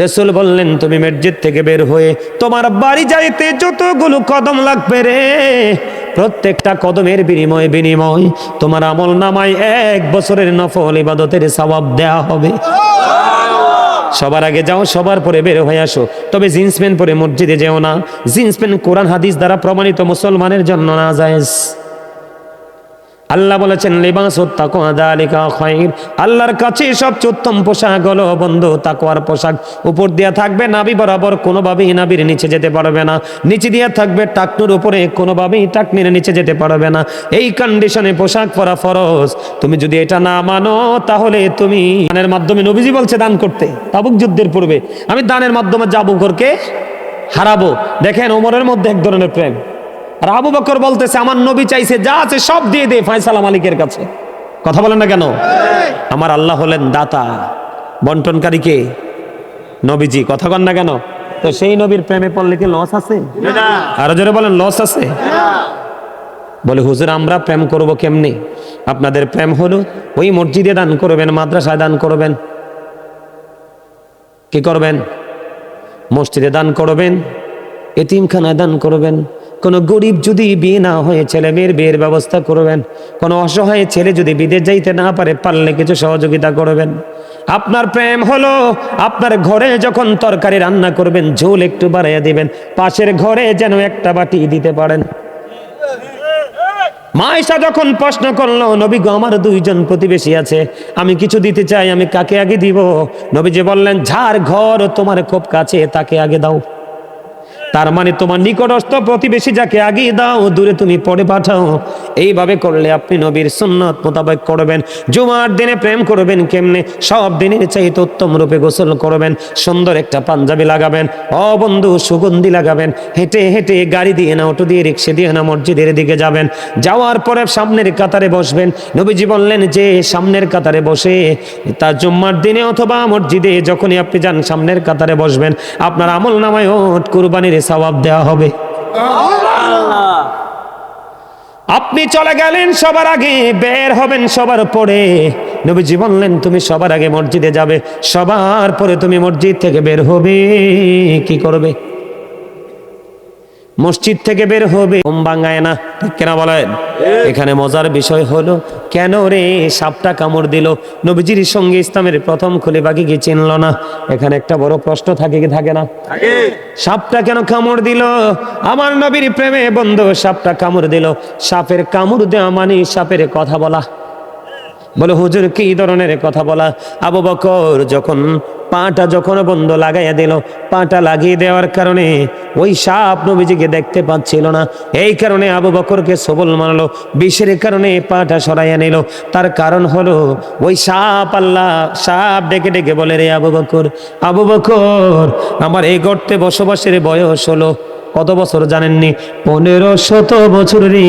রসুল বললেন, তুমি মসজিদ থেকে বের হয়ে তোমার বাড়ি যাইতে যতগুলো কদম লাগবে রে। প্রত্যেকটা কদমের বিনিময় বিনিময় তোমার আমল নামায় এক বছরের নফল ইবাদতের সওয়াব দেয়া হবে। সবার আগে যাও, সবার পরে বের হয়ে আসো। তবে জিন্স প্যান্ট পরে মসজিদে যেও না। জিন্স প্যান্ট কোরআন হাদিস দ্বারা প্রমাণিত মুসলমানের জন্য না যায় আল্লাহ বলেছেন, লিবাস আল্লাহর কাছে সবচেয়ে উত্তম পোশাক হলো বন্ধু, তাকওয়ার পোশাক। উপর দিয়া থাকবে নাবি বরাবর, কোনোভাবেই নাবির নিচে যেতে পারবে না। নিচে দিয়া থাকবে টাকনুর উপরে, কোনোভাবেই টাকনির নিচে যেতে পারবে না। এই কন্ডিশনে পোশাক পরা ফরজ। তুমি যদি এটা না মানো, তাহলে তুমি দানের মাধ্যমে নবীজি বলছে দান করতে। তাবুক যুদ্ধের পূর্বে। আমি দানের মাধ্যমে যাব করকে হারাবো। দেখেন, ওমরের মধ্যে এক ধরনের প্রেম। আর আবু বকর বলতেছে, আমার নবী চাইছে যা আছে সব দিয়ে দে ফয়সালা মালিকের কাছে। কথা বলেন না কেন? আমার আল্লাহ হলেন দাতা, বন্টনকারী কে? নবীজি, কথা কন না কেন? তো সেই নবীর প্রেমে পড়লে কি লস আছে? আরও জোরে বলেন লস আছে? বলে, হুজুর, আমরা প্রেম করব কেমনি? আপনাদের প্রেম হলো ওই মসজিদে দান করবেন, মাদ্রাসায় দান করবেন। কি করবেন? মসজিদে দান করবেন, এতিমখানায় দান করবেন কোনো গরিব যদি বিয়ে না হয়ে, ছেলে মেয়ের বিয়ের ব্যবস্থা করবেন। কোনো অসহায় ছেলে যদি বিদেশ যাইতে না পারে পারলে কিছু সহযোগিতা করবেন। আপনার প্রেম হলো, আপনার ঘরে যখন তরকারি রান্না করবেন, ঝোল একটু বাড়াইয়া দিবেন, পাশের ঘরে যেন একটা বাটি দিতে পারেন। মায়েশা যখন প্রশ্ন করল, নবী গো, আমার দুইজন প্রতিবেশী আছে, আমি কিছু দিতে চাই, আমি কাকে আগে দিব? নবীজি বললেন যার ঘর তোমার খুব কাছে, তাকে আগে দাও। তার মানে তোমার নিকটস্থ প্রতিবেশী যাকে আগিয়ে দাও, দূরে তুমি পরে পাঠাও। এইভাবে করলে আপনি নবীর সুন্নত মোতাবেক করবেন। জুমার দিনে প্রেম করবেন কেমনে? সব দিনের চাইতে উত্তম রূপে গোসল করবেন, সুন্দর একটা পাঞ্জাবি লাগাবেন অ বন্ধু সুগন্ধি লাগাবেন, হেঁটে হেঁটে গাড়ি দিয়ে না, অটো দিয়ে রিক্সা দিয়ে না, মসজিদের দিকে যাবেন। যাওয়ার পরে সামনের কাতারে বসবেন। নবীজি বললেন, যে সামনের কাতারে বসে তার জুম্মার দিনে অথবা মসজিদে যখনই আপনি যান, সামনের কাতারে বসবেন। আপনার আমল নামায় কুরবানির সওয়াব দেওয়া হবে। আপনি চলে গেলেন সবার আগে, বের হবেন সবার পরে। নবীজি বললেন, তুমি সবার আগে মসজিদে যাবে, সবার পরে তুমি মসজিদ থেকে বের হবে। কি করবে? মসজিদ থেকে বের হবে। ওম বাঙ্গায় না। কেনা বলেন? এখানে মজার বিষয় হলো কেন রে সাপটা কামড় দিল? নবীজির সঙ্গে ইসলামের প্রথম খলিবাকে কি চিনল না? এখানে একটা বড় প্রশ্ন থাকে কি থাকে না? সাপটা কেন কামড় দিল? আমার নবীর প্রেমে বন্ধ সাপটা কামড় দিল। সাপের কামড় দেওয়া মানে সাপের কথা বলা। বলে হুজুর কি ধরনের কথা বলা? আবু বকর যখন পাটা যখন বন্ধ লাগাইয়া দিল, পাটা লাগিয়ে দেওয়ার কারণে ওই সাপ নবীজিকে দেখতে পাচ্ছিল না। এই কারণে আবু বকরকে সবল মানলো, বিষের কারণে পাটা সরাইয়া নিল। তার কারণ হলো, ওই সাপ আল্লাহ, সাপ ডেকে ডেকে বলে, রে আবু বকর আবু বকর, আমার এই গর্তে বসবাসের বয়স হলো। কত বছর জানেননি? পনেরো শত বছর রে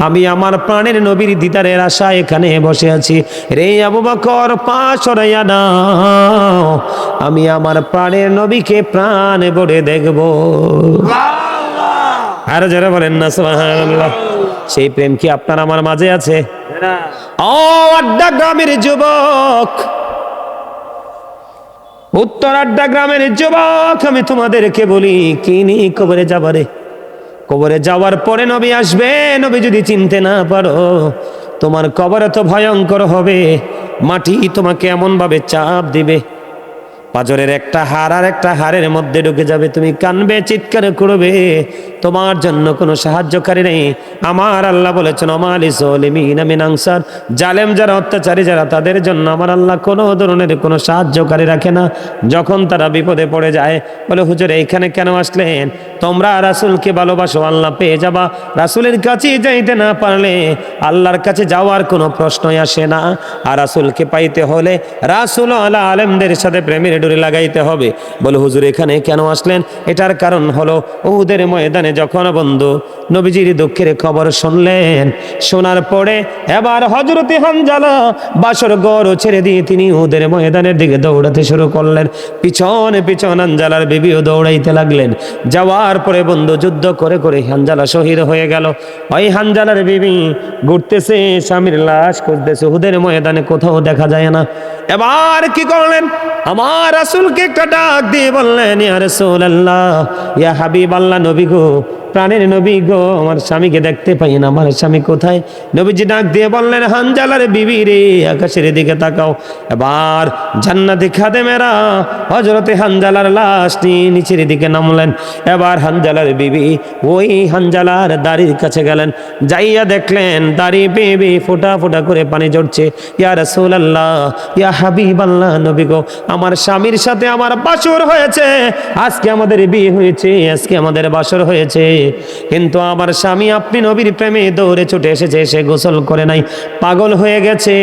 আমি আমার প্রাণের নবীর দিদারের আশা এখানে বসে আছি। রে আবু বকর পা সরাইয়া নাও। আমি আমার প্রাণের নবীকে প্রাণ ভরে দেখব। আর যারা বলেন না সুবহানাল্লাহ। সেই প্রেম কি আপনার আমার মাঝে আছে? ও আড্ডা গ্রামের যুবক। উত্তর আড্ডা গ্রামের যুবক, আমি তোমাদেরকে বলি কিনি কবরে যাবারে কবরে যাওয়ার পরে নবী আসবে, নবী যদি চিনতে না পারো, তোমার কবরে তো ভয়ঙ্কর হবে, মাটি তোমাকে এমন ভাবে চাপ দিবে। পাজরের একটা হার আর একটা হারের মধ্যে ঢুকে যাবে, তুমি কানবে, চিৎকার করবে। তোমার জন্য কোনো সাহায্যকারী নেই। আমার আল্লাহ বলেছেন, অমালি সলিমিন জালেম যারা, অত্যাচারী যারা, তাদের জন্য আমার আল্লাহ কোনো ধরনের কোনো সাহায্যকারী রাখে না। যখন তারা বিপদে পড়ে যায়, বলে, হুজুর, এইখানে কেন আসলেন? তোমরা রাসুলকে ভালোবাসো, আল্লাহ পেয়ে যাবা। রাসুলের কাছে যাইতে না পারলে আল্লাহর কাছে যাওয়ার কোনো প্রশ্নই আসে না। আর রাসুলকে পাইতে হলে রাসুল আল্লাহ আলেমদের সাথে প্রেমের ডোরে লাগাইতে হবে। বলে হুজুর, এখানে কেন আসলেন? এটার কারণ হলো, উহুদের ময়দানে যখন বন্ধু নবীজির দুঃখের খবর শুনলেন, শোনার পরে এবার হজরতে হানজালা বাসর গড় ছেড়ে দিয়ে তিনি উহুদের ময়দানের দিকে দৌড়াতে শুরু করলেন। পিছনে পিছন হানজালার বিবিও দৌড়াইতে লাগলেন। যাওয়ার পরে বন্ধু যুদ্ধ করে করে হানজালা শহীদ হয়ে গেল। ওই হানজালার বিবি ঘুরতেছে, স্বামীর লাশ খুঁজতেছে। উহুদের ময়দানে কোথাও দেখা যায় না। এবার কি করলেন? আমার রাসূলকে একটা ডাক দিয়ে বললেন ইয়া রাসূলুল্লাহ ইয়া হাবিব আল্লাহ নবী গো প্রাণের নবী গো, আমার স্বামীকে দেখতে পাই না। আমার স্বামী কোথায়? নবীজি ডাক দিয়ে বললেন, হানজালার বিবি রে, আকাশের দিকে তাকাও। এবার জান্নাতি খাদেমেরা হজরতে হানজালার লাশ নিয়ে নিচের দিকে নামলেন। এবার হানজালার বিবি ওই হানজালার দাড়ির কাছে গেলেন। যাইয়া দেখলেন দাড়ি বেবি ফোটা ফোটা করে পানি ঝরছে। ইয়া রাসূলুল্লাহ, ইয়া হাবিব আল্লাহ নবী গো, আমার স্বামীর সাথে আমার বাসর হয়েছে। আজকে আমাদের বিয়ে হয়েছে, আজকে আমাদের বাসর হয়েছে। কিন্তু আমার স্বামী আপনি নবীর প্রেমে দৌড়ে ছুটে এসেছে, সে গোসল করে নাই। পাগল হয়ে গেছে।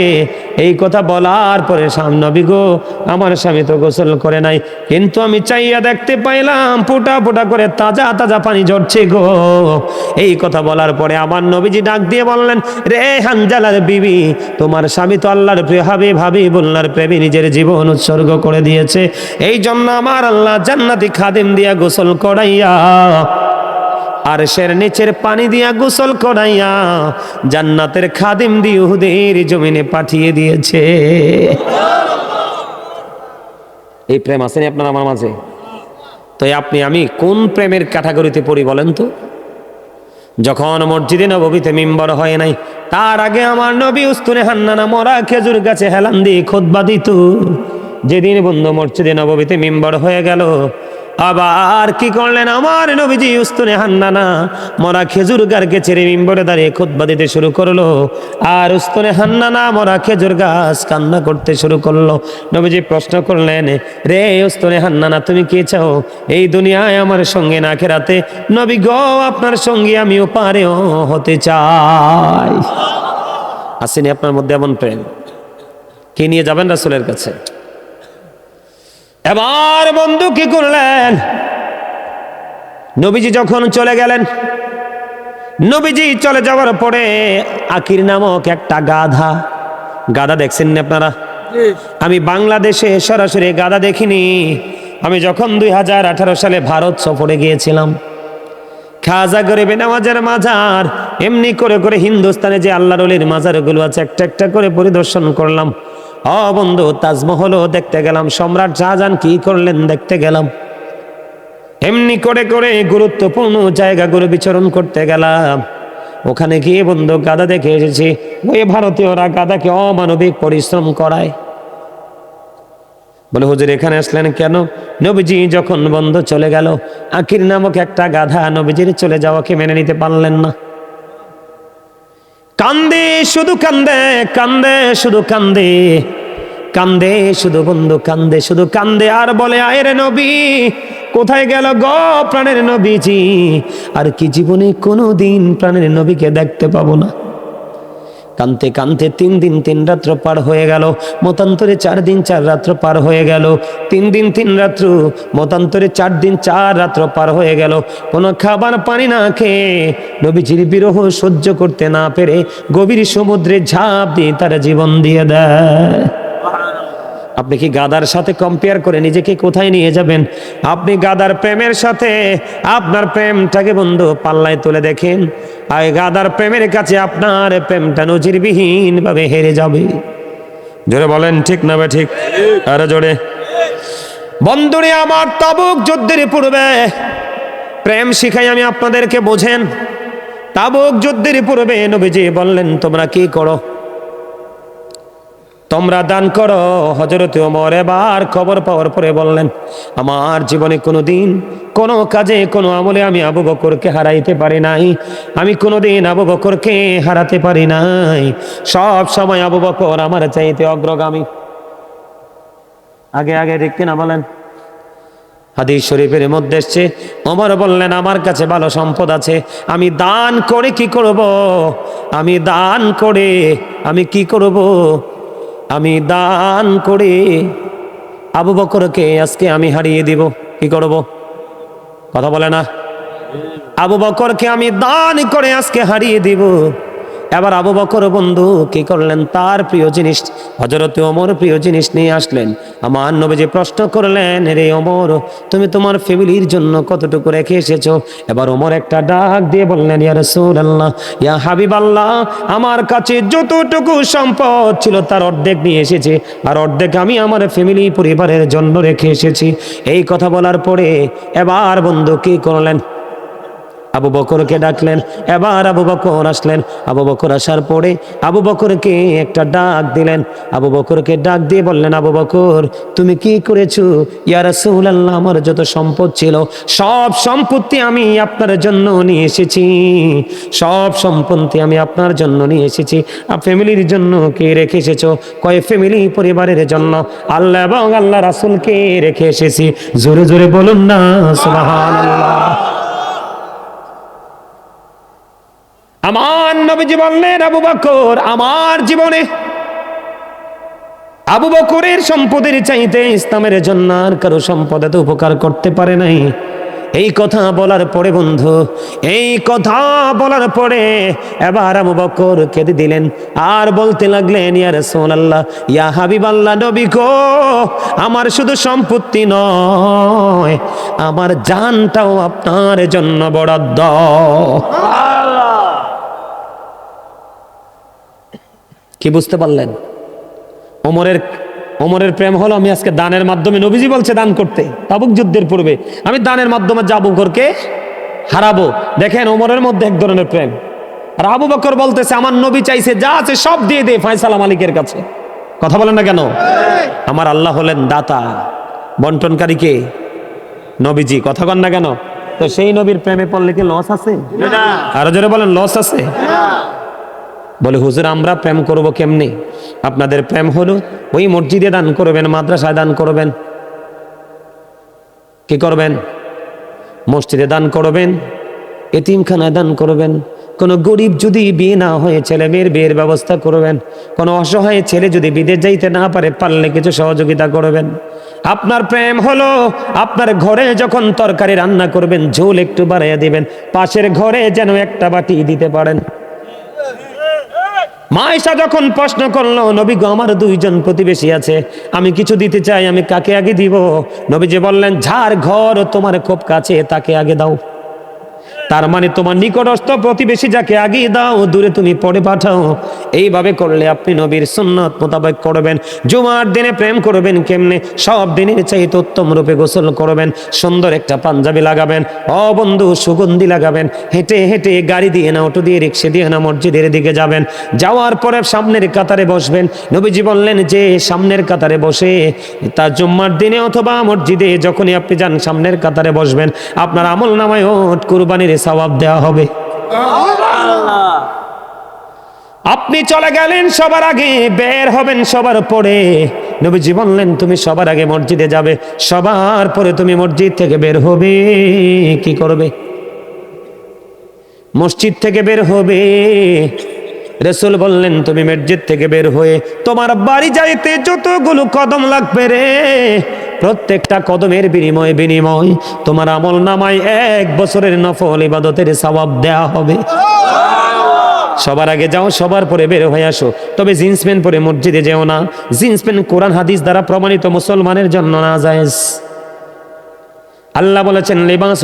এই কথা বলার পরে স্বাম নবী গো, আমার স্বামী তো গোসল করে নাই। কিন্তু আমি চাইয়া দেখতে পাইলাম, ফুটা ফুটা করে তাজা তাজা পানি ঝরছে গো। এই কথা বলার পরে আমার নবীজি ডাক দিয়ে বললেন, রে হানজালার বিবি, তোমার স্বামী তো আল্লাহর প্রিয় হাবি ভাবি বললার প্রেমী, নিজের জীবন উৎসর্গ করে দিয়েছে। এই জন্য আমার আল্লাহ জান্নাতি খাদিম দিয়া গোসল করাইয়া আর সের নিচের পানি দিয়া গোসল করাইয়া জান্নাতের খাদিম দিয়ে উহুদের জমিনে পাঠিয়ে দিয়েছে। এই প্রেম আসেনি আপনার আমার মাঝে? তো আপনি, আমি কোন প্রেমের ক্যাটাগরিতে পড়ি বলেন তো? যখন মসজিদে নবীতে মিম্বর হয় নাই, তার আগে আমার নবী উস্তুনে হান্নানা মরা খেজুর গাছে হেলান দিয়ে খোদবা দিত। যেদিন বন্ধু মসজিদে নবীতে মিম্বর হয়ে গেল আবার কি করলেন? আমার নবীজি উস্তুনে হান্নানা মরা খেজুর গাছকে ছেড়ে মিম্বরে দাঁড়িয়ে খোদবা দিতে শুরু করল। আর উস্তুনে হান্নানা মরা খেজুর গাছ কান্না করতে শুরু করল। নবীজি প্রশ্ন করলেন, রে উস্তুনে হান্নানা, তুমি কি চাও? এই দুনিয়ায় আমার সঙ্গে না খেরাতে? নবী গো, আপনার সঙ্গে আমিও পারেও হতে চাই। আসেনি আপনার মধ্যে এমন প্রেম? কে নিয়ে যাবেন রাসুলের কাছে? এবার বন্ধু কি করলেন? নবীজি যখন চলে গেলেন নবীজি চলে যাওয়ার পরে আকির নামক একটা গাধা গাধা দেখছেন না আপনারা? আমি বাংলাদেশে সরাসরি গাধা দেখিনি। আমি যখন দুই হাজার আঠারো সালে ভারত সফরে গিয়েছিলাম খাজা গরিবে নামাজের মাজার এমনি করে করে হিন্দুস্তানে যে আল্লাহ রলির মাজারগুলো আছে একটা একটা করে পরিদর্শন করলাম। বন্ধু, তাজমহলও দেখতে গেলাম। সম্রাট শাহজাহান কি করলেন দেখতে গেলাম। এমনি করে করে গুরুত্বপূর্ণ জায়গাগুলো বিচরণ করতে গেলাম। ওখানে গিয়ে বন্ধু গাদা দেখে এসেছি। ওই ভারতীয়রা গাদাকে অমানবিক পরিশ্রম করায়। বলে, হুজুর, এখানে আসলেন কেন? নবীজি যখন বন্ধ চলে গেল, আকির নামক একটা গাধা নবীজির চলে যাওয়াকে মেনে নিতে পারলেন না। কান্দে, শুধু কান্দে কান্দে, শুধু কান্দে। কান্দে, শুধু বন্ধু, কান্দে, শুধু কান্দে। আর বলে, আয়ের নবী, কোথায় গেল গ প্রাণের নবীজি? আর কি জীবনে কোনো দিন প্রাণের নবীকে দেখতে পাবো না। কানতে কানতে তিন দিন তিন রাত্র পার হয়ে গেল। মতান্তরে চার দিন চার রাত্র পার হয়ে গেল। তিন দিন তিন রাত্র, মতান্তরে চার দিন চার রাত্র পার হয়ে গেল। কোনো খাবার পানি না খেয়ে নবীজির বিরহ সহ্য করতে না পেরে গভীর সমুদ্রে ঝাঁপ দিয়ে তারা জীবন দিয়ে দেয়। আপনি কি গাদার সাথে কম্পেয়ার করে নিজেকে কোথায় নিয়ে যাবেন? আপনি গাদার প্রেমের সাথে আপনার প্রেমটাকে বন্ধু পাল্লায় তুলে দেখেন। আর গাদার প্রেমের কাছে আপনার প্রেমটা নজিরবিহীন ভাবে হেরে যাবে। জোরে বলেন, ঠিক না বে ঠিক? আরে জোরে। বন্ধুরে, আমার তাবুক যুদ্ধের পূর্বে প্রেম শিখাই আমি আপনাদেরকে বোঝেন। তাবুক যুদ্ধের পূর্বে নবীজি বললেন, তোমরা কি করো? তোমরা দান করো। হজরত ওমর এবার খবর পাওয়ার পরে বললেন, আমার জীবনে কোনো দিন কোনো কাজে, কোনো আমলে আমি আবু বকরকে হারাইতে পারি নাই। আমি কোনো দিন আবু বকরকে হারাতে পারি নাই। সব সময় আবু বকর আমার চাইতে অগ্রগামী। আগে আগে ঠিক না বলেন। হাদিস শরীফের মধ্যে এসছে, ওমর বললেন, আমার কাছে ভালো সম্পদ আছে, আমি দান করে কি করব? আমি দান করে আমি কি করব? আমি দান করে আবু বকরকে আজকে আমি হারিয়ে দিব। কি করব? কথা বলে না। আবু বকরকে আমি দান করে আজকে হারিয়ে দিব। এবার আবু বকর বন্ধু কি করলেন? তার প্রিয় জিনিস হজরত ওমর প্রিয় জিনিস নিয়ে আসলেন। আমার নবীজি প্রশ্ন করলেন, রে ওমর, তুমি তোমার ফ্যামিলির জন্য কতটুকু রেখে এসেছ? এবার ওমর একটা ডাক দিয়ে বললেন, ইয়া রাসূলুল্লাহ, ইয়া হাবিবাল্লাহ, আমার কাছে যতটুকু সম্পদ ছিল তার অর্ধেক নিয়ে এসেছি, আর অর্ধেক আমি আমার ফ্যামিলি পরিবারের জন্য রেখে এসেছি। এই কথা বলার পরে এবার বন্ধু কি করলেন? আবু বকরকে ডাকলেন, এবার আবু বকর আসলেন। আবু বকর আসার পরে আবু বকরকে একটা ডাক দিলেন। আবু বকরকে ডাক দিয়ে বললেন, আবু বকর, তুমি কি করেছ? ইয়া রাসূলুল্লাহ, আমার যত সম্পদ ছিল, সব সম্পত্তি আমি আপনার জন্য নিয়ে এসেছি। সব সম্পত্তি আমি আপনার জন্য নিয়ে এসেছি। ফ্যামিলির জন্য কে রেখে এসেছ? কয় ফ্যামিলি? পরিবারের জন্য। আল্লাহ এবং আল্লাহ রাসূলকে রেখে এসেছি। জোরে জোরে বলুন না, সুবহানাল্লাহ। আমার নবীজি বললেন, আবু বকর, আমার জীবনে আবু বকরের সম্পদের চাইতে ইসলামের জন্য আর কারও সম্পদ এত উপকার করতে পারে নাই। এই কথা বলার পরে, বন্ধু, এই কথা বলার পরে এবার আবু বকর কেঁদে দিলেন আর বলতে লাগলেন, ইয়া রাসূলুল্লাহ, ইয়া হাবিবাল্লাহ, নবী গো, আমার শুধু সম্পত্তি নয়, আমার জানটাও আপনার জন্য বরাদ্দ। কি বুঝতে পারলেন? ওমরের ওমরের প্রেম হলো আমি আজকে দানের মাধ্যমে নবীজি বলছে দান করতে। তাবুক যুদ্ধের পূর্বে আমি দানের মাধ্যমে যাব ঘরকে হারাবো। দেখেন ওমরের মধ্যে এক ধরনের প্রেম। আর আবু বকর বলতেছে আমার নবী চাইছে যা আছে সব দিয়ে দে ফয়সালা মালিকের কাছে। কথা বলেন না কেন? আমার আল্লাহ হলেন দাতা বন্টনকারী কে? নবীজি কথা কন না কেন? তো সেই নবীর প্রেমে পড়লে কি লস আছে? আরও জোরে বলেন লস আছে? বলে, হুজুর, আমরা প্রেম করব কেমনি? আপনাদের প্রেম হলো ওই মসজিদে দান করবেন, মাদ্রাসায় দান করবেন। কি করবেন? মসজিদে দান করবেন, এতিমখানায় দান করবেন। কোনো গরিব যদি বিয়ে না হয়ে ছেলে মেয়ের বিয়ের ব্যবস্থা করবেন, কোনো অসহায় ছেলে যদি বিদেশ যাইতে না পারে পারলে কিছু সহযোগিতা করবেন। আপনার প্রেম হলো আপনার ঘরে যখন তরকারি রান্না করবেন, ঝোল একটু বাড়াইয়া দিবেন, পাশের ঘরে যেন একটা বাটি দিতে পারেন। মাইশা যখন প্রশ্ন করল, নবী গো, আমার দুইজন প্রতিবেশী আছে, আমি কিছু দিতে চাই, আমি কাকে আগে দিব? নবী যে বললেন যার ঘর তোমার খুব কাছে, তাকে আগে দাও। তার মানে তোমার নিকটস্থ প্রতিবেশী যাকে আগে দাও, দূরে তুমি পরে পাঠাও। এইভাবে করলে আপনি নবীর সুন্নত মোতাবেক করবেন। জুমার দিনে প্রেম করবেন কেমনে? সব দিনের চাইতে উত্তম রূপে গোসল করবেন, সুন্দর একটা পাঞ্জাবি লাগাবেন, অ বন্ধু, সুগন্ধি লাগাবেন, হেঁটে হেঁটে গাড়ি দিয়ে না, অটো দিয়ে রিক্সা দিয়ে না, মসজিদের দিকে যাবেন। যাওয়ার পরে সামনের কাতারে বসবেন। নবীজি বললেন, যে সামনের কাতারে বসে তার জুম্মার দিনে অথবা মসজিদে যখনই আপনি যান, সামনের কাতারে বসবেন। আপনার আমল নামায় কুরবানির সওয়াব দেওয়া হবে। আপনি চলে গেলেন সবার আগে, বের হবেন সবার পরে। নবীজি বললেন, তুমি সবার আগে মসজিদে যাবে, সবার পরে তুমি মসজিদ থেকে বের হবে। কি করবে? মসজিদ থেকে বের হবে। রসুল বললেন, তুমি মসজিদ থেকে বের হয়ে তোমার বাড়ি যাইতে যতগুলো কদম লাগবে রে। প্রত্যেকটা কদমের বিনিময় বিনিময় তোমার আমল নামায় এক বছরের নফল ইবাদতের সবাব দেয়া হবে। সবার আগে যাও, সবার পরে বের হয়ে আসো। তবে জিন্স প্যান্ট পরে মসজিদে যেও না। জিন্স প্যান্ট কোরআন হাদিস দ্বারা প্রমাণিত মুসলমানের জন্য না, জায়েজ। আল্লাহ বলেছেন, লিবাস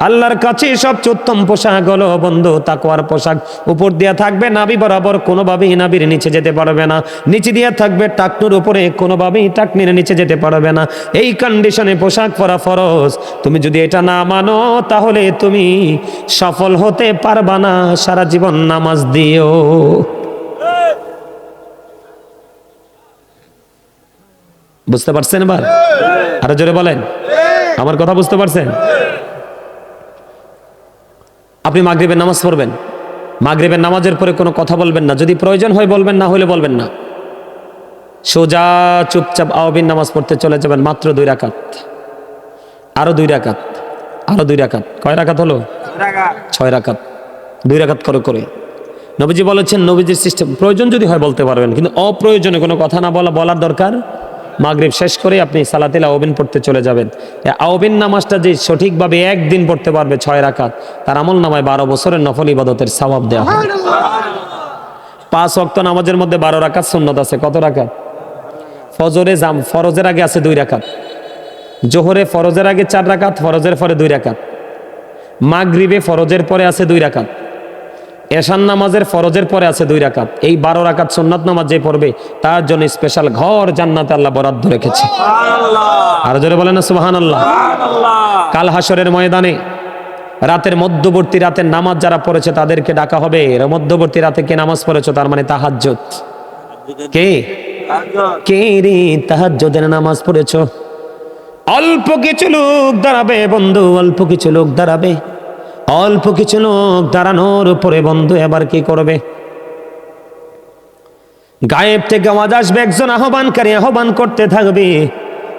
আল্লাহর কাছে সবচেয়ে উত্তম পোশাক হলো বন্ধু, তাকওয়ার পোশাক। উপর দিয়া থাকবে নাবি বরাবর, কোনোভাবেই নাবির নিচে যেতে পারবে না। নিচে দিয়া থাকবে টাকনুর উপরে, কোনোভাবেই টাকনির নিচে যেতে পারবে না। এই কন্ডিশনে পোশাক পরা ফরজ। তুমি যদি এটা না মানো, তাহলে তুমি সফল হতে পারবা না। সারা জীবন নামাজ দিও। বুঝতে পারছেন এবার? আরও জোরে বলেন। আমার কথা বুঝতে পারছেন? আপনি মাগরিবের নামাজ পড়বেন। মাগরিবের নামাজের পরে কোনো কথা বলবেন না। যদি প্রয়োজন হয় বলবেন না হলে বলবেন না। সোজা চুপচাপ আওবিন নামাজ পড়তে চলে যাবেন মাত্র দুই রাকাত। আরও দুই রাকাত। আরও দুই রাকাত। কয় রাকাত হলো? ছয় রাকাত। দুই রাকাত করে করে। নবীজি বলেছেন নবীজির সিস্টেম প্রয়োজন যদি হয় বলতে পারবেন। কিন্তু অপ্রয়োজনে কোনো কথা না বলা বলার দরকার মাগরিব শেষ করে আপনি সালাতিল আওবিন পড়তে চলে যাবেন। আওবিন নামাজটা যে সঠিকভাবে একদিন পড়তে পারবে ছয় রাকাত, তার আমল নামায় বারো বছরের নফল ইবাদতের সওয়াব দেওয়া হয় পাঁচ অক্ত নামাজের মধ্যে বারো রাকাত সুন্নত আছে, কত রাকাত? ফজরে জাম, ফরজের আগে আছে দুই রাকাত। জোহরে ফরজের আগে চার রাকাত, ফরজের পরে দুই রাকাত। মাগরিবে ফরজের পরে আছে দুই রাকাত। এশান নামাজের ফরজের পরে আছে দুই রাকাত। এই বারো রাকাত সুন্নাত নামাজ যে পড়বে তার জন্য স্পেশাল ঘর জান্নাতে আল্লাহ বরাদ্দ রেখেছে। আর জোরে বলেন না সুবাহান আল্লাহ কাল হাসরের ময়দানে রাতের মধ্যবর্তী রাতের নামাজ যারা পড়েছে তাদেরকে ডাকা হবে। এর মধ্যবর্তী রাতে কে নামাজ পড়েছো? তার মানে তাহাজ্জুদ। কে? কে রে তাহাজ্জুদের নামাজ পড়েছো? অল্প কিছু লোক দাঁড়াবে বন্ধু অল্প কিছু লোক দাঁড়াবে। অল্প কিছু লোক দাঁড়ানোর উপরে বন্ধু এবার কি করবে? গায়েব থেকে আওয়াজ আসবে, একজন আহ্বানকারী আহ্বান করতে থাকবে।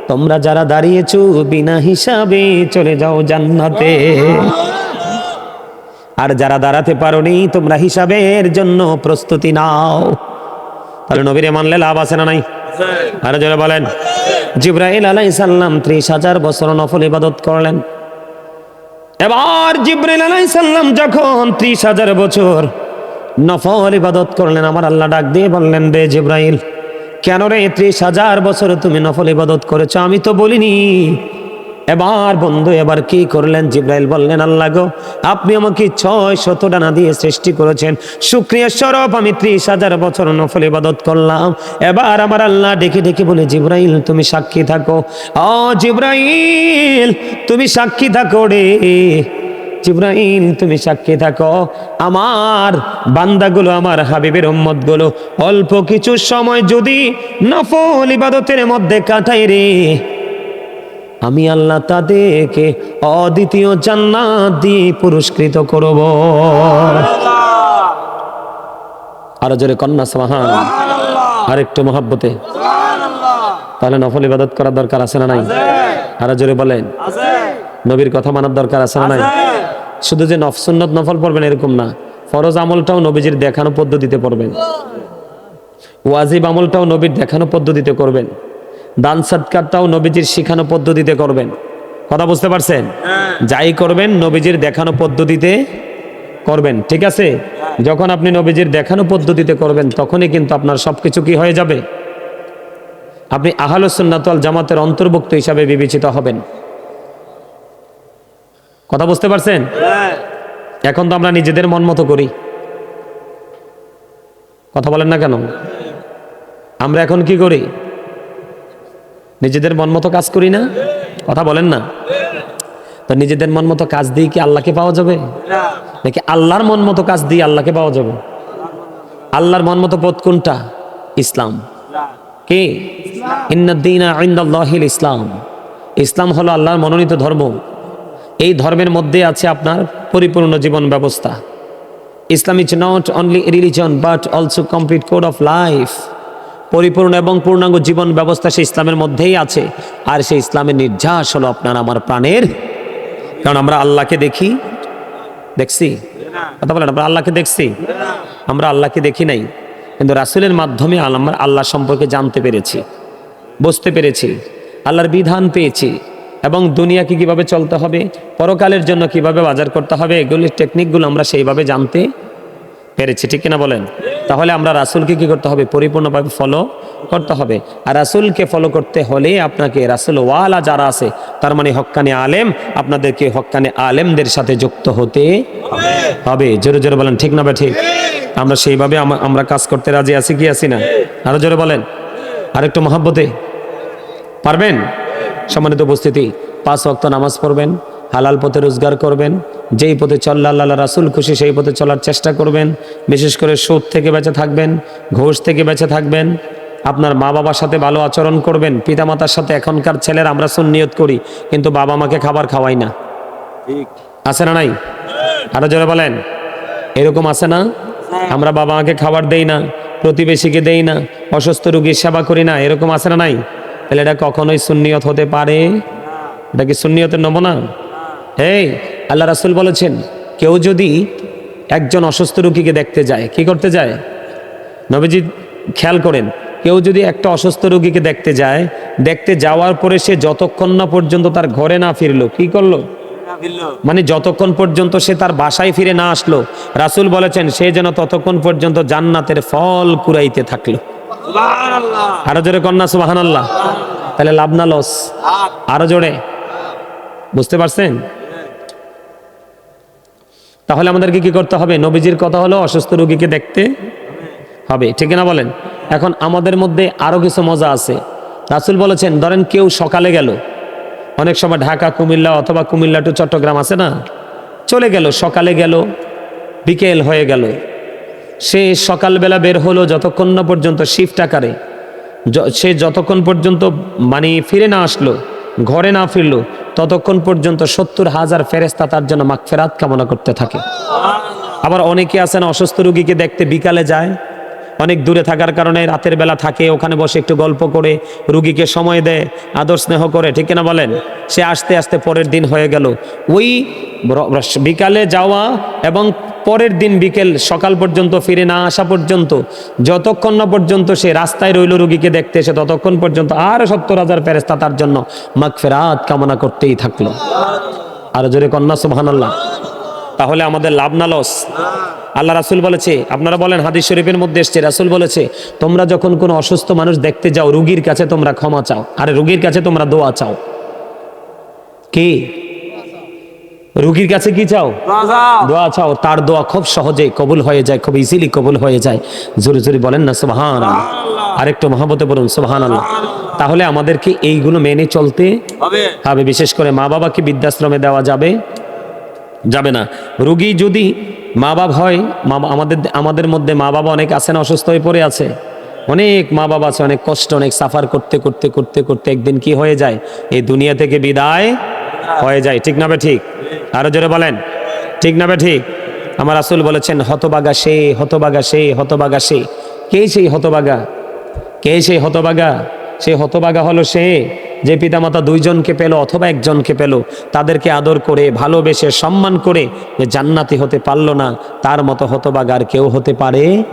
তোমরা যারা দাঁড়িয়েছো, বিনা হিসাবে চলে যাও জান্নাতে। আর যারা দাঁড়াতে পারোনি, তোমরা হিসাবের জন্য প্রস্তুতি নাও। তাহলে নবীরে মানলে লাভ আছে না নাই? আরও যারা বলেন। জিব্রাইল আলাই সাল্লাম ত্রিশ হাজার বছর নফল ইবাদত করলেন। এবার জিব্রাইল আলাই সাল্লাম যখন ত্রিশ হাজার বছর নফল ইবাদত করলেন, আমার আল্লাহ ডাক দিয়ে বললেন, রে জিব্রাইল, কেন রে ত্রিশ হাজার বছর তুমি নফল ইবাদত করেছ? আমি তো বলিনি এবার বন্ধু, এবার কি করলেন? জিব্রাইল বললেন, আল্লাহ গো, আপনি আমাকে ছয় শত ডানা দিয়ে সৃষ্টি করেছেন। শুক্রিয়া স্বরূপ, আমি ত্রিশ হাজার বছর নফল ইবাদত করলাম। এবার আমার আল্লাহ ডেকে ডেকে বলে, জিব্রাইল, তুমি সাক্ষী থাকো। ও জিব্রাইল, তুমি সাক্ষী থাকো রে। জিব্রাইল, তুমি সাক্ষী থাকো। আমার বান্দাগুলো, আমার হাবিবের উম্মতগুলো অল্প কিছু সময় যদি নফল ইবাদতের মধ্যে কাটাই রে। আমি আল্লাহ তাদেরকে অদ্বিতীয় জান্নাত দিয়ে পুরস্কৃত করব। আরও জোরে কন্যা সাহান আর একটু মহাব্বতে। তাহলে নফল ইবাদত করার দরকার আছে না নাই? আরও জোরে বলেন। নবীর কথা মানার দরকার আছে না নাই? শুধু যে নফ সুন্নত নফল পড়বেন এরকম না। ফরজ আমলটাও নবীজির দেখানো পদ্ধতিতে পড়বেন। ওয়াজিব আমলটাও নবীর দেখানো পদ্ধতিতে করবেন। দান সৎকারটাও নবীজির শিখানো পদ্ধতিতে করবেন। কথা বুঝতে পারছেন? যাই করবেন নবীজির দেখানো পদ্ধতিতে করবেন ঠিক আছে? যখন আপনি নবীজির দেখানো পদ্ধতিতে করবেন তখনই কিন্তু আপনার সবকিছু কি হয়ে যাবে? আপনি আহলুসুন্নাতল জামাতের অন্তর্ভুক্ত হিসাবে বিবেচিত হবেন। কথা বুঝতে পারছেন? এখন তো আমরা নিজেদের মন মতো করি। কথা বলেন না কেন? আমরা এখন কি করি? নিজেদের মন মতো কাজ করি না? কথা বলেন না। তো নিজেদের মন মতো কাজ দিয়ে কি আল্লাহকে পাওয়া যাবে? নাকি আল্লাহর মন মতো কাজ দিয়ে আল্লাহকে পাওয়া যাবে? আল্লাহর মন মতো পথ কোনটা? ইসলাম। কে? ইন্দাল্লাহিল ইসলাম। ইসলাম হলো আল্লাহর মনোনীত ধর্ম। এই ধর্মের মধ্যে আছে আপনার পরিপূর্ণ জীবন ব্যবস্থা। Islam is not only religion but also complete code of life পরিপূর্ণ এবং পূর্ণাঙ্গ জীবন ব্যবস্থা সেই ইসলামের মধ্যেই আছে। আর সেই ইসলামের নির্যাস হলো আপনার আমার প্রাণের। কারণ আমরা আল্লাহকে দেখি। দেখছি? কথা বলেন, আমরা আল্লাহকে দেখছি? আমরা আল্লাহকে দেখি নাই। কিন্তু রাসুলের মাধ্যমে আমরা আল্লাহ সম্পর্কে জানতে পেরেছি, বুঝতে পেরেছি, আল্লাহর বিধান পেয়েছি। এবং দুনিয়াকে কীভাবে চলতে হবে, পরকালের জন্য কীভাবে বাজার করতে হবে, এগুলির টেকনিকগুলো আমরা সেইভাবে জানতে পেরেছি, ঠিক কিনা বলেন? তাহলে আমরা রাসুলকে কি করতে হবে? পরিপূর্ণভাবে ফলো করতে হবে। আর রাসুলকে ফলো করতে হলে আপনাকে রাসুল ওয়ালা যারা আছে, তার মানে হক্কানে আলেম, আপনাদেরকে হক্কানে আলেমদের সাথে যুক্ত হতে হবে। জোরে জোরে বলেন, ঠিক না ঠিক আমরা সেইভাবে আমরা কাজ করতে রাজি আছি কি আছি না? আরও জোরে বলেন। আরেকটু মহাব্বতে। পারবেন? সম্মানিত উপস্থিতি, পাঁচ ওয়াক্ত নামাজ পড়বেন। হালাল পথে রোজগার করবেন যেই পথে চল্লা আল্লাহ রাসুল খুশি সেই পথে চলার চেষ্টা করবেন। বিশেষ করে সুদ থেকে বেঁচে থাকবেন ঘোষ থেকে বেঁচে থাকবেন। আপনার মা বাবার সাথে ভালো আচরণ করবেন পিতামাতার সাথে এখনকার ছেলের আমরা সুন্নিয়ত করি কিন্তু বাবা মাকে খাবার খাওয়াই না। আছে না নাই? আরও জোরে বলেন। এরকম আছে না? আমরা বাবা মাকে খাবার দেই না প্রতিবেশীকে দেই না অসুস্থ রুগীর সেবা করি না এরকম আছে না নাই? তাহলে এটা কখনোই সুন্নিয়ত হতে পারে? এটা কি সুন্নিয়তের নমুনা? এই আল্লাহ রাসুল বলেছেন কেউ যদি একজন অসুস্থ রুগীকে দেখতে যায় কি করতে যায়? নবীজি খেয়াল করেন কেউ যদি একটা অসুস্থ রুগীকে দেখতে যায় দেখতে যাওয়ার পরে সে যতক্ষণ না পর্যন্ত তার ঘরে না ফিরলো কি করল? মানে যতক্ষণ পর্যন্ত সে তার বাসায় ফিরে না আসলো রাসূল বলেছেন সে যেন ততক্ষণ পর্যন্ত জান্নাতের ফল কুড়াইতে থাকল। আরও জোরে কন্যা সুবাহান আল্লাহ তাহলে লাভ না লস। আরও জোরে। বুঝতে পারছেন? তাহলে আমাদেরকে কি করতে হবে? নবীজির কথা হলো অসুস্থ রোগীকে দেখতে হবে। ঠিক না বলেন? এখন আমাদের মধ্যে আরও কিছু মজা আছে। রাসুল বলেছেন, ধরেন কেউ সকালে গেল, অনেক সময় ঢাকা, কুমিল্লা অথবা কুমিল্লা টু চট্টগ্রাম আছে না? চলে গেল, সকালে গেল, বিকেল হয়ে গেল। সে সকালবেলা বের হলো যতক্ষণ না পর্যন্ত শিফট আকারে সে যতক্ষণ পর্যন্ত মানে ফিরে না আসলো ঘরে না ফিরলো ততক্ষণ পর্যন্ত সত্তর হাজার ফেরেস্তা তার জন্য মাগফেরাত কামনা করতে থাকে। আবার অনেকে আছেন অসুস্থ রুগীকে দেখতে বিকালে যায়, অনেক দূরে থাকার কারণে রাতের বেলা থাকে, ওখানে বসে একটু গল্প করে, রুগীকে সময় দেয়, আদর স্নেহ করে, ঠিক না বলেন? সে আস্তে আস্তে পরের দিন হয়ে গেল। ওই বিকালে যাওয়া এবং পরের দিন বিকেল সকাল পর্যন্ত, ফিরে না আসা পর্যন্ত, যতক্ষণ না পর্যন্ত সে রাস্তায় রইল রুগীকে দেখতে এসে ততক্ষণ পর্যন্ত আর সত্তর হাজার ফেরেস্তা তার জন্য মাগফেরাত কামনা করতেই থাকল। আর জোরে কন্যা, সুবহানাল্লাহ। তাহলে আমাদের লাভ না লস? আল্লাহ রাসুল বলেছে, আপনারা বলেন, হাদিস শরীফের মধ্যে এসছে, রাসুল বলেছে, তোমরা যখন কোনো অসুস্থ মানুষ দেখতে যাও, রুগীর কাছে তোমরা ক্ষমা চাও, আর রুগীর কাছে তোমরা দোয়া চাও। কি? রুগীর কাছে কি চাও? দোয়া চাও। তার দোয়া খুব সহজে কবুল হয়ে যায় খুব ইজিলি কবুল হয়ে যায়। জোরে জোরে বলেন না সুবহান আরেকটু মহাবতে বলুন সুবহান আল্লাহ তাহলে আমাদেরকে এইগুলো মেনে চলতে হবে। বিশেষ করে মা বাবাকে বৃদ্ধাশ্রমে দেওয়া যাবে? যাবে না। রুগী যদি মা বাবা হয় মা আমাদের আমাদের মধ্যে মা বাবা অনেক আছেন অসুস্থ হয়ে পড়ে আছে। অনেক মা বাবা আছে অনেক কষ্ট অনেক সাফার করতে করতে করতে করতে একদিন কি হয়ে যায়? এই দুনিয়া থেকে বিদায় হয়ে যায়, ঠিক না ঠিক? আরও জোরে বলেন, ঠিক না ঠিক? আমার আসুল বলেছেন, হতবাগা সে হতবাগা সে হতবাগা সে কে সেই হতবাগা? কে সেই হতবাগা? সে হতবাগা হলো সে যে পিতামাতা দুইজনকে পেল অথবা একজনকে পেল তাদেরকে আদর করে ভালোবেসে সম্মান করে যে জান্নাতি হতে পারল না তার মতো হতবাগা আর কেউ হতে পারে?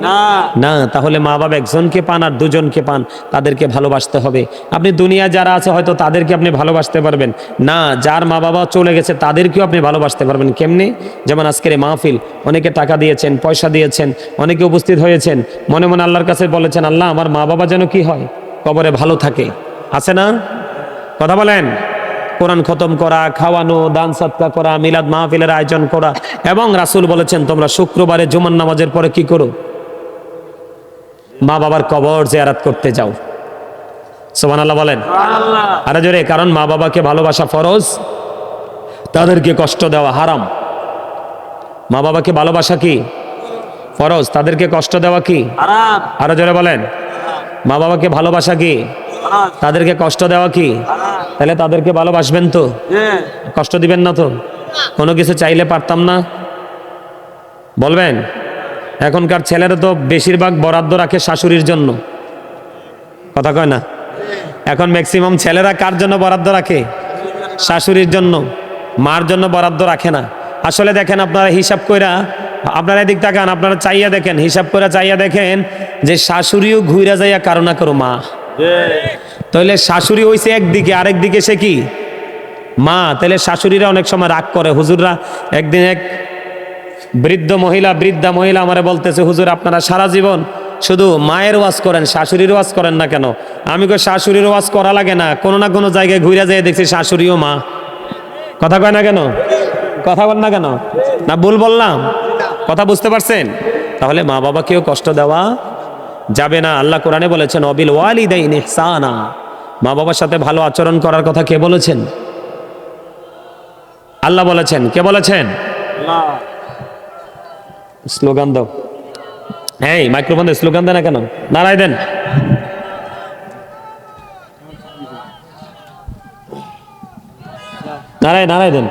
না। তাহলে মা বাবা একজনকে পান আর দুজনকে পান তাদেরকে ভালোবাসতে হবে। আপনি দুনিয়া যারা আছে হয়তো তাদেরকে আপনি ভালোবাসতে পারবেন। না যার মা বাবা চলে গেছে তাদেরকেও আপনি ভালোবাসতে পারবেন। কেমনে? যেমন আজকের মাহফিল অনেকে টাকা দিয়েছেন পয়সা দিয়েছেন অনেকে উপস্থিত হয়েছেন মনে মনে আল্লাহর কাছে বলেছেন আল্লাহ আমার মা বাবা যেন কি হয়? কবরে ভালো থাকে। আছে না? কথা বলেন। কোরআন খতম করা খাওয়ানো দান সৎকা করা মিলাদ মাহফিলের আয়োজন করা এবং রাসূল বলেছেন তোমরা শুক্রবারে জুমান নামাজের পরে কি করো? মা বাবার কবর জিয়ারাত করতে যাও। সুবহানাল্লাহ বলেন। আরে জোরে কারণ মা বাবাকে ভালোবাসা ফরজ তাদেরকে কষ্ট দেওয়া হারাম। মা বাবাকে ভালোবাসা কি? ফরজ তাদেরকে কষ্ট দেওয়া কি? আরও জোরে বলেন। মা বাবাকে ভালোবাসা কি? তাদেরকে কষ্ট দেওয়া কি? তাহলে তাদেরকে ভালোবাসবেন তো? কষ্ট দিবেন না তো? কোনো কিছু চাইলে পারতাম না? বলবেন? এখনকার ছেলেরা তো বেশিরভাগ বরাদ্দ রাখে শাশুড়ির জন্য। কথা কয় না? এখন ম্যাক্সিমাম ছেলেরা কার জন্য বরাদ্দ রাখে? শাশুড়ির জন্য। মার জন্য বরাদ্দ রাখে না। আসলে দেখেন আপনারা হিসাব কইরা আপনারা এদিক তাকান আপনারা চাইয়া দেখেন হিসাব করে চাইয়া দেখেন যে শাশুড়িও ঘুইরা যাইয়া কারও না করো মা। তাহলে শাশুড়ি হইছে একদিকে আরেক দিকে সে কি? মা। তাহলে শাশুড়িরা অনেক সময় রাগ করে। হুজুররা একদিন এক বৃদ্ধ মহিলা, বৃদ্ধা মহিলা আমারে বলতেছে, হুজুর, আপনারা সারা জীবন শুধু মায়ের ওয়াজ করেন, শাশুড়ির ওয়াজ করেন না কেন? আমি কই, শাশুড়ির ওয়াজ করা লাগে না। কোনো না কোনো জায়গায় ঘুরে যেয়ে দেখছি শাশুড়িও মা। কথা কয় না কেন? কথা বল না কেন? না, ভুল বললাম। কথা বুঝতে পারছেন? তাহলে মা বাবাকেও কষ্ট দেওয়া যাবে না। আল্লাহ কোরআনে বলেছেন অবিল ওয়ালিদাইন ইহসানা। মা বাবার সাথে ভালো আচরণ করার কথা কে বলেছেন? আল্লাহ বলেছেন কে বলেছেন? স্লোগান দাও। হ্যাঁ মাইক্রোফোন দিয়ে স্লোগান দেন না কেন? নারায় দেন। নারায় নারায় দেন।